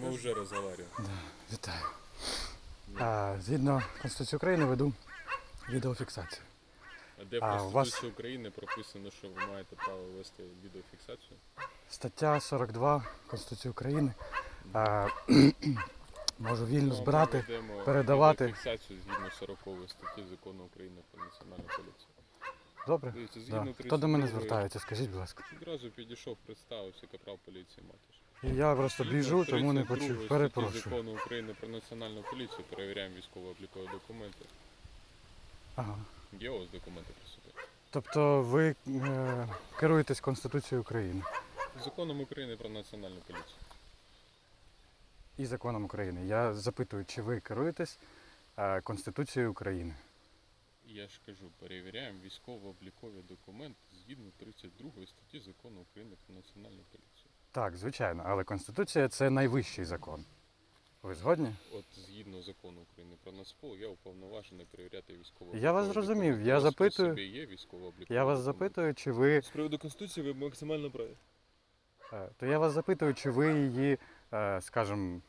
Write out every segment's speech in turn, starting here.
Мы уже разговариваем. Вітаю. А, згідно Конституції України веду відеофіксацію. А де в А, у Конституції вас- України прописано, що ви маєте право вести відеофіксацію? Стаття 42 Конституції України. А, можу вільно Ну, збирати. ми передавати. Відеофіксацію згідно 40 статті Закону України про національну поліцію. Добре? Дивіться, Да. згідно Хто до мене 32 звертається, скажіть, будь ласка. Відразу підійшов, представився капрал поліції Матиш. Я просто біжу, тому не почув. Перепрошую. Закону України про національну поліцію перевіряємо військово-облікові документи. Ага. Є у вас документи при собі? Тобто ви е, керуєтесь Конституцією України Законом України про національну поліцію. і законом України. Я запитую, чи ви керуєтесь е, Конституцією України? Я ж кажу, перевіряємо військово-облікові документи згідно 32 статті Закону України про національну поліцію. Так, звичайно, але Конституція це найвищий закон. Ви згодні? От згідно закону України про Нацпол, я уповноважений перевіряти військово. Я вас зрозумів, я запитую- Собі є Я вас запитую, чи ви. З приводу Конституції ви максимально праві. е, То я вас запитую, чи ви її, е, скажімо,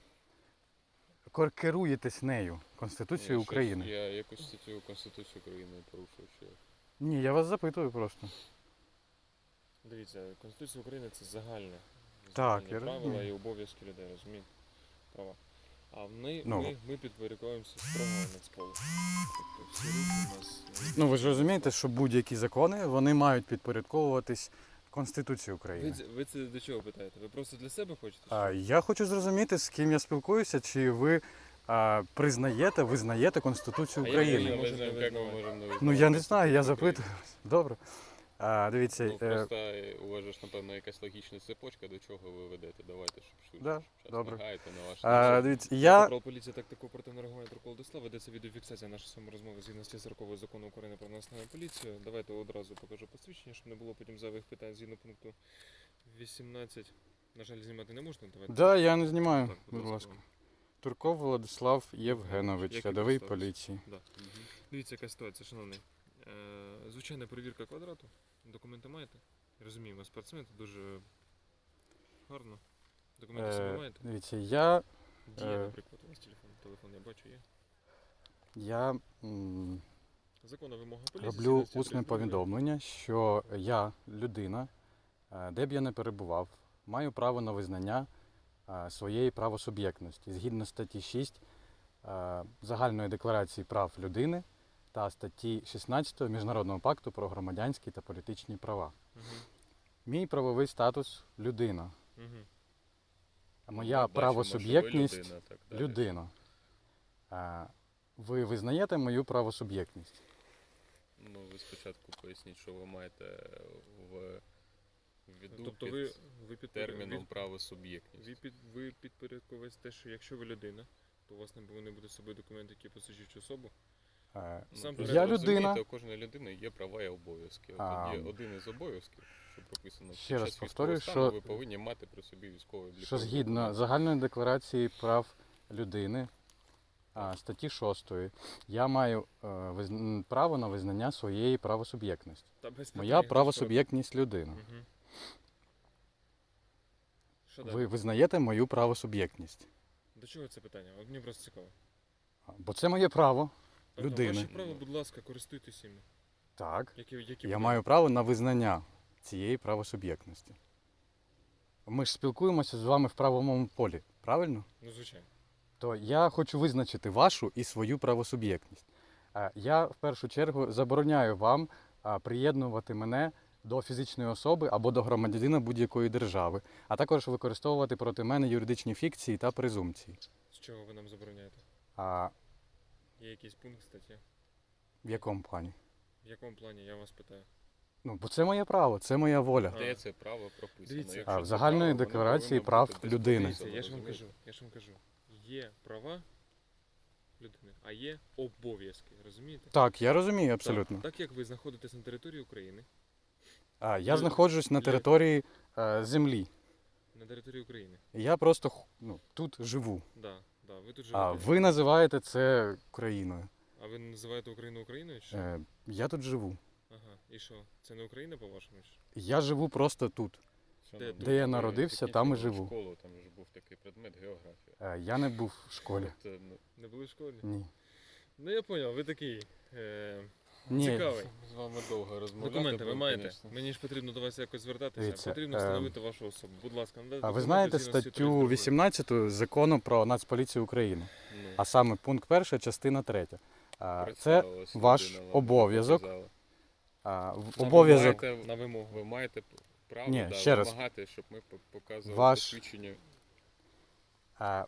керуєтесь нею, Конституцією Ні, України? Я якось статтю Конституції України порушив. Чи... Ні, я вас запитую просто. Дивіться, Конституція України це загальне. Так, я правила розумію. і обов'язки людей, розумієте? Права. А ми, Ну. ми, ми підпорядковуємося строго нацполу. Тобто всі рухи у нас. Ну ви ж розумієте, що будь-які закони вони мають підпорядковуватись Конституції Ви, України. це- ви це до чого питаєте? Ви просто для себе хочете? А, я хочу зрозуміти, з ким я спілкуюся, чи ви а, признаєте, визнаєте Конституцію А я України. не знаємо, не як ми можемо Ну я не знаю, я запитую. Добре. А, дивіться, Ну, е, просто е, у вас ж, напевно, якась логічна цепочка, до чого ви ведете. Давайте, щоб швидше. Да, щоб добре. на ваш а, дивіться, я. Капрал поліції тактико оперативного реагування Десла ведеться відеофіксація нашої самої розмови згідно з 40 закону України про національну поліцію. Давайте одразу покажу посвідчення, щоб не було потім зайвих питань згідно пункту 18. На жаль, знімати не можна. Давайте. Да, я не знімаю, Так, будь ласка. Турков Владислав Євгенович, рядовий поліції. Да. Дивіться, яка ситуація, шановний. Е, звичайна перевірка квадрату. Документи маєте? Розуміємо, спортсмен це дуже гарно. Документи собі Е, маєте? дивіться, я, Діє, е, наприклад, у вас телефон. Телефон я бачу, є. я м, Законна вимога поліції. роблю усне 32. повідомлення, що я людина, е, де б я не перебував, маю право на визнання е, своєї правосуб'єктності згідно статті 6 е, Загальної декларації прав людини та статті 16 Міжнародного пакту про громадянські та політичні права. Мгм. Мій правовий статус людина. А Моя бачимо, правосуб'єктність людина, так людина. А, ви визнаєте мою правосуб'єктність? Ну, ви спочатку поясніть, що ви маєте в віду Тобто під ви, ви під терміном правосуб'єктність. ви, під, ви підпорядковуєте те, що якщо ви людина, то у вас не повинні бути з собою документи, які посвідчують особу. Ну, Сам я людина. У кожної людини є права і обов'язки. От є один із обов'язків, що прописано ще під раз повторюю, стану, що- ви повинні мати при собі військовий обліковий що згідно загальної декларації прав людини статті 6 я маю е, визн- право на визнання своєї правосуб'єктності. Моя правосуб'єктність людина. Мгм. Що Ви далі? визнаєте мою правосуб'єктність. До чого це питання? От мені просто цікаво. Бо це моє право. Тобто Людини. Ваші права, будь ласка, користуйтесь іми. Так. Які, які Я маю право на визнання цієї правосуб'єктності. Ми ж спілкуємося з вами в правовому полі, правильно? Ну, звичайно. То я хочу визначити вашу і свою правосуб'єктність. Е, Я в першу чергу забороняю вам приєднувати мене до фізичної особи або до громадянина будь-якої держави, а також використовувати проти мене юридичні фікції та презумпції. З чого ви нам забороняєте? Є якийсь пункт статті? в якому плані? В якому плані? Я вас питаю. Ну, бо це моє право, це моя воля. Де це право прописано? Дивіться. Якщо А, в це загальної право, воно декларації повинно прав бути людини. Дивіться, я ж вам розумієте? кажу, я ж вам кажу. Є права людини, а є обов'язки, розумієте? Так, я розумію абсолютно. Так, так як ви знаходитесь на території України, А, я Лю- знаходжусь на території е, землі. на території України, Я просто х- ну, тут живу. да, да, ви тут живете. А ви називаєте це Україною. А ви називаєте Україну Україною чи що? Е, я тут живу. Ага. І що? Це не Україна, по-вашому? чи? Я живу просто тут. Де- одно, Де я ви народився, там і живу. Школу, там ж був такий предмет географія. Е, Я не був в школі. Е, ну, Не були в школі? Ні. Ну я зрозумів, ви такий. Е, Ні. Цікавий. з вами довго розмовляти. Документи ви будемо, маєте? конечно. Мені ж потрібно до вас якось звертатися. Дивіться, потрібно е, встановити вашу особу. Будь ласка, надайте А ви документи знаєте згідно статтю 32? 18 закону про Нацполіцію України, Ну, а саме пункт 1, частина 3. Це ваш людина, вам обов'язок. показала. а, в- на обов'язок вимогу. На вимогу. Ви маєте право Ні, да, ще раз. вимагати, щоб ми по- показували Ваш посвідчення. а,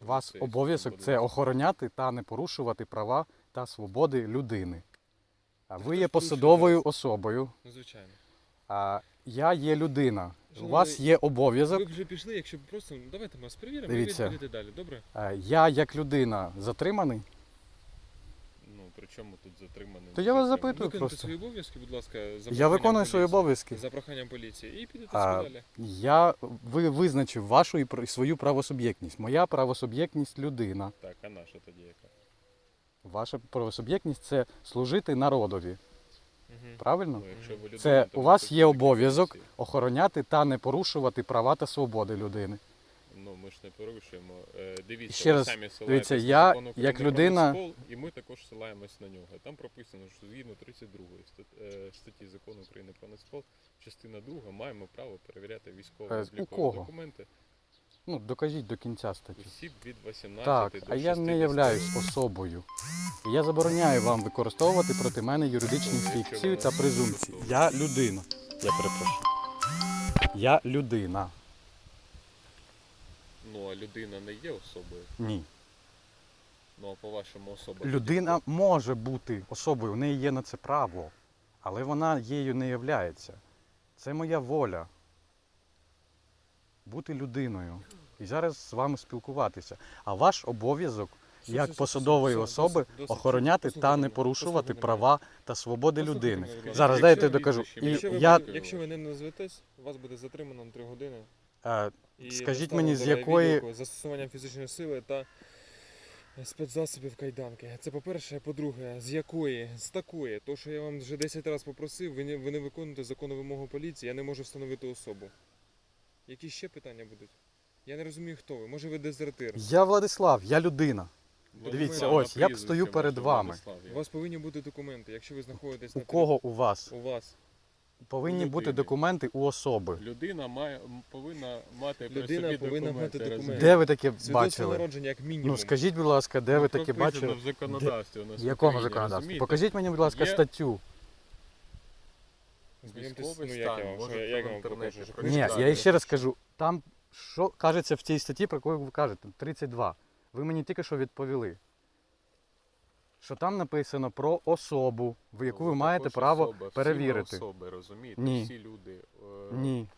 вас поліцейського обов'язок це охороняти та не порушувати права та свободи людини. А ви є посадовою особою, Ну, звичайно. а я є людина. У Шановний, вас є обов'язок. б вже пішли, якщо б просто ну, давайте ми вас перевіримо Дивіться. і ви підете далі, добре? а, Я як людина затриманий. Ну, при чому тут затриманий? То я вас затриманий? запитую. Виконуйте просто. свої обов'язки, будь ласка, за Я проханням виконую свої поліції. обов'язки. За проханням поліції. І підете А, собі далі. Я ви визначив вашу і пр- свою правосуб'єктність. Моя правосуб'єктність людина. Так, а наша тоді яка? Ваша правосуб'єктність це служити народові. Угу. Правильно? Ну, якщо ви людина, Це то у вас є обов'язок Конституції. охороняти та не порушувати права та свободи людини. Ну, ми ж не порушуємо. Е, Дивіться, Ще ви раз, самі дивіться, на я, закон України як про людина- і ми також ссилаємось на нього. Там прописано, що згідно 32 стат- е, статті закону України про Нацпол, частина 2, маємо право перевіряти Е, військово у облікові кого? документи Ну, докажіть до кінця статті. осіб від 18 Так, до а я 60 не являюсь особою. І я забороняю вам використовувати проти мене юридичні фікції та презумпції. Я людина. Я перепрошую. Я людина. Ну, а людина не є особою. Ні. Ну, а по-вашому особа. Людина може бути особою, у неї є на це право, але вона її не являється. Це моя воля. Бути людиною. І зараз з вами спілкуватися. А ваш обов'язок, як посадової особи, охороняти та не порушувати права та свободи людини. Зараз дайте докажу. І Якщо ви, я, будете- якщо ви не назветесь, вас буде затримано на 3 години. е, І Скажіть доставлено мені, до з якої- райвідділку з застосуванням фізичної сили та спецзасобів кайданки. Це по-перше, по-друге, з якої? З такої. То, що я вам вже 10 разів попросив, ви не, ви не виконуєте законну вимогу поліції, я не можу встановити особу. Які ще питання будуть? Я не розумію, хто ви. Може ви дезертир. я Владислав, я людина. Владислав, Дивіться, на ось, я б прізвище стою перед ваше вами. Владислав, У вас повинні бути документи, якщо ви знаходитесь У на кого у вас? території- У вас. Повинні бути документи у особи. Людина має, м, повинна мати при Людина собі повинна документи, мати документи. розумієте? Де ви таке Свідоцтво бачили? народження як мінімум. Ну скажіть, будь ласка, де ви Ну, таке прописано бачили? в законодавстві у нас В в якому Україні, законодавстві? розумієте? Покажіть мені, будь ласка, Є- статтю. Військовий ну, як я стан, вам, що можете я- в вам інтернеті покажу? Ні, я ще раз кажу, там що кажеться в цій статті, про яку ви кажете, 32. Ви мені тільки що відповіли. Що там написано про особу, в яку ви Ну, маєте також право особа. Всі ми перевірити. особи, розумієте? Ні. Всі люди. е, Ні.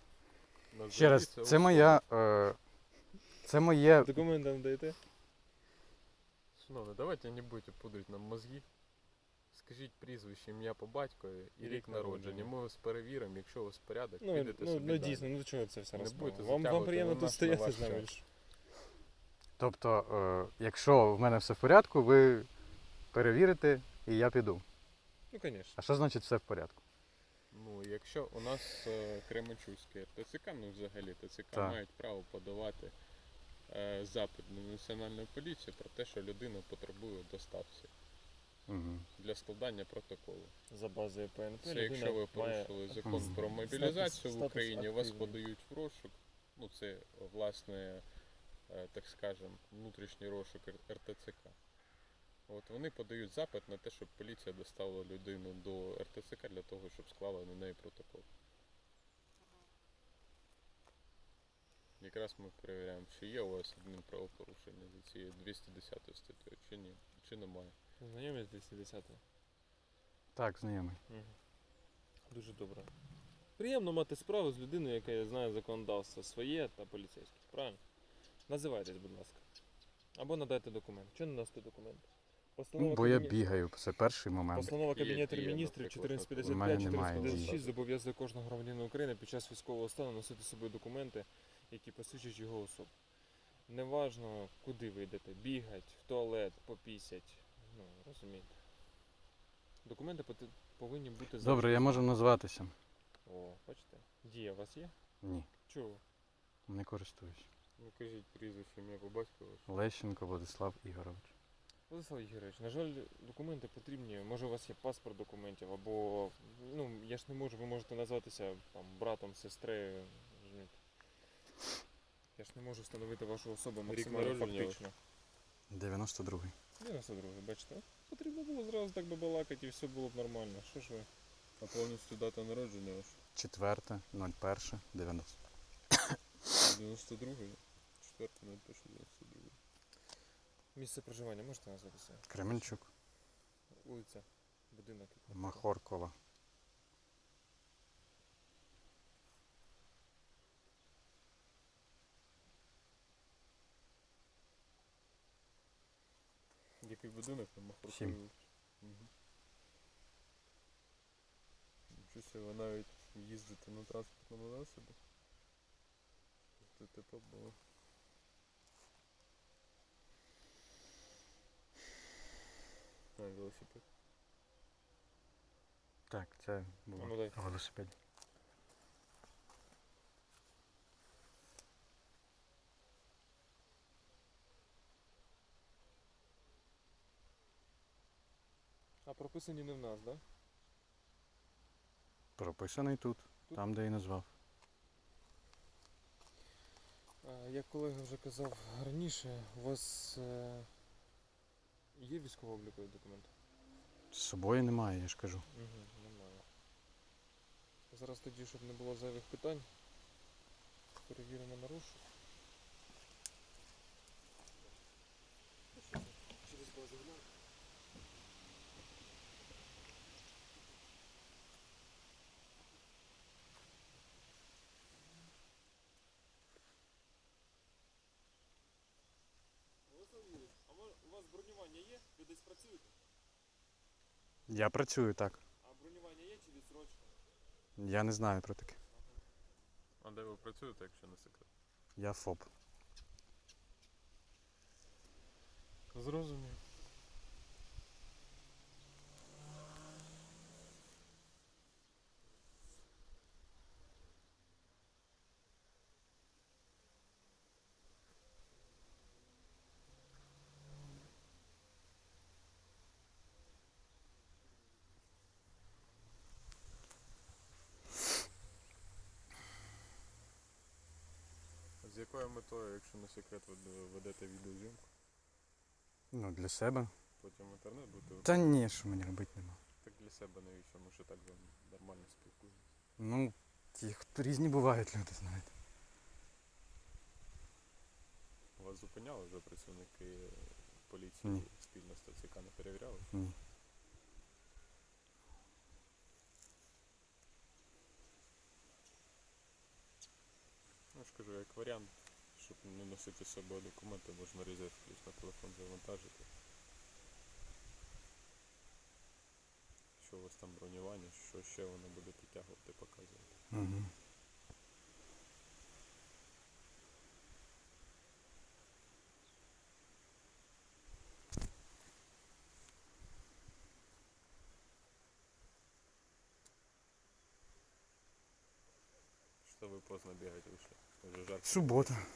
на Ще раз, це особи. моя. Е, це моє. Документи вам даєте? Шановні, давайте не будете пудрити нам мозги. Скажіть прізвище, ім'я по батькові і рік народження. Ми вас перевіримо, якщо у вас порядок, Ну, підете ну, собі ну далі. дійсно, ну до чого це все Не розповідає? будете Вам, вам затягувати приємно на тут на стояти ваш з нами. час. Тобто, е, якщо в мене все в порядку, ви перевірите і я піду. Ну, звісно. А що значить все в порядку? Ну, якщо у нас е, Кременчуцьке ТЦК, ну взагалі ТЦК Так. мають право подавати е, запит на національну поліцію про те, що людина потребує доставці Угу. для складання протоколу. За базою ПНП Це якщо ви має порушили закон про мобілізацію в статус Україні, вас подають в розшук. Ну це власне, е, так скажем, внутрішній розшук РТЦК. От вони подають запит на те, щоб поліція доставила людину до РТЦК для того, щоб склала на неї протокол. Якраз ми перевіряємо, чи є у вас адмінправопорушення за цією 210 статтею, чи ні, чи немає. Знайомі з 210 Так, знайомий. Угу. Дуже добре. Приємно мати справу з людиною, яка знає законодавство своє та поліцейське. Правильно? Називайтесь, будь ласка. Або надайте документ. Чого не дасте документ? Постанова Ну, бо я бігаю, це перший момент. Постанова Є Кабінету міністрів наприклад, У мене немає 1455-1456 дії. зобов'язує кожного громадянина України під час військового стану носити з собою документи, які посвідчують його особу. Неважно, куди ви йдете, бігать, в туалет, попісять. Ну, розумієте. Документи поти- повинні бути Добре, я можу назватися. О, бачите? Дія у вас є? Ні. Чого? Не користуюсь. Ну кажіть прізвище, ім'я по батькові. Лещенко Владислав Ігорович. Владислав Ігорович, на жаль, документи потрібні. Може, у вас є паспорт документів, або ну я ж не можу, ви можете назватися там братом, сестрою. розумієте. Я ж не можу встановити вашу особу Рік максимально народження ваш? фактично. 92-й. 92, бачите? Потрібно було зразу так би балакати і все було б нормально. Що ж ви? А повністю дата народження ваша? 4, 01, 90. 92-й? 4 на 92 Місце проживання можете назватися? Кременчук, Вулиця, будинок. Махоркова. Який будинок на Махорковій? Сім. Угу. Себе, ви навіть їздите на транспортному засобі. ДТП було. А, велосипед. Так, це А ну велосипед. А прописані не в нас, так? Да? Прописаний тут, Тут? там, де і назвав. Як колега вже казав раніше, у вас е, є військово-облікові документи? З собою немає, я ж кажу. Угу, немає. Зараз тоді, щоб не було зайвих питань, перевіримо на розшук. Через базу глянь. А у вас бронювання є? Ви десь працюєте? Я працюю так. А бронювання є чи відсрочка? Я не знаю про таке. А де ви працюєте, якщо не секрет? Я ФОП. Зрозумів. З якою метою, якщо не секрет, ви ведете відеозйомку? Ну, для себе. Потім в інтернет будете Та ні, що мені робити нема. Так для себе навіщо? Ми ще так нормально спілкуємося. Ну, ті, різні бувають люди, знаєте. Вас зупиняли вже працівники поліції Ні. спільно з ТЦК не перевіряли? Ні. Ну, ж кажу, як варіант, щоб не носити з собою документи, можна плюс на телефон завантажити. Що у вас там бронювання, що ще воно буде підтягувати, показувати. Угу. Що ви поздно бігати вийшли? Вже жарко. Субота.